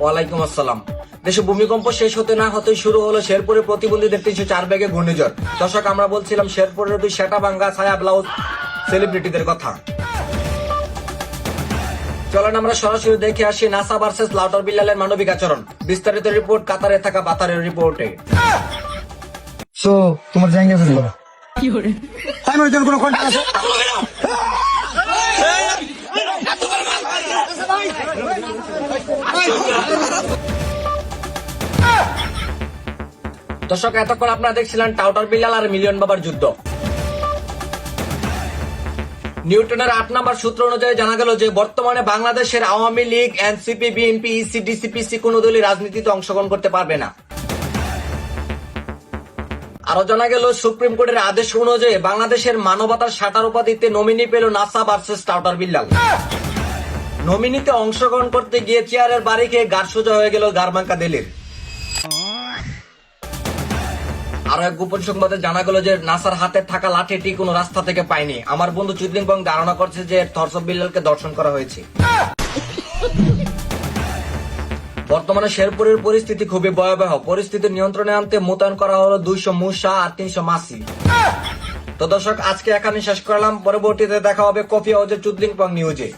ওয়ালাইকুম আসসালাম দেশে ভূমিকম্প শেষ হতে না হতে শুরু হলো শেরপুরে প্রতিবন্ধীদের তিনশো চার ব্যাগে ঘূর্ণিঝড় দর্শক আমরা বলছিলাম শেরপুরের দুই সেটা ভাঙ্গা ছায়া ব্লাউজ সেলিব্রিটিদের কথা চলেন আমরা সরাসরি দেখে আসি নাসা ভার্সেস লাউটার বিল্লালের মানবিক আচরণ বিস্তারিত রিপোর্ট কাতারে থাকা বাতারের রিপোর্টে সো তোমার জায়গা আছে কি করে টাইমের জন্য কোনো কন্ট্যাক্ট আছে দর্শক, এতক্ষণ আপনারা দেখছিলেন টাউটার বিল্লাল আর মিলিয়ন বাবার যুদ্ধ। নিউটনের আট নম্বর সূত্র অনুযায়ী জানা গেল যে, বর্তমানে বাংলাদেশের Awami League, NCP, BNP, EC ডিসিপিসি কোন দলই রাজনীতিতে অংশগ্রহণ করতে পারবে না। আরও জানা গেল, সুপ্রিম কোর্টের আদেশ অনুযায়ী বাংলাদেশের মানবতার সাটার উপাধিতে নমিনি পেল নাসা ভার্সেস টাউটার বিল্লাল। নমিনিতে অংশগ্রহণ করতে গিয়ে চেয়ারের বাড়ি খেয়ে গার সোজা হয়ে গেল গারমাঙ্কা দিল্লির আরও এক গোপন সংবাদে জানা গেল যে নাসার হাতে থাকা লাঠিটি কোনো রাস্তা থেকে পায়নি। আমার বন্ধু চুদলিং বং ধারণা করছে যে থরসব বিল্লালকে দর্শন করা হয়েছে। বর্তমানে শেরপুরের পরিস্থিতি খুবই ভয়াবহ। পরিস্থিতি নিয়ন্ত্রণে আনতে মোতায়েন করা হলো দুইশো মুসা আর তিনশো মাসি। তো দর্শক, আজকে এখানে শেষ করলাম। পরবর্তীতে দেখা হবে কফি হাউজের চুদলিং পং নিউজে।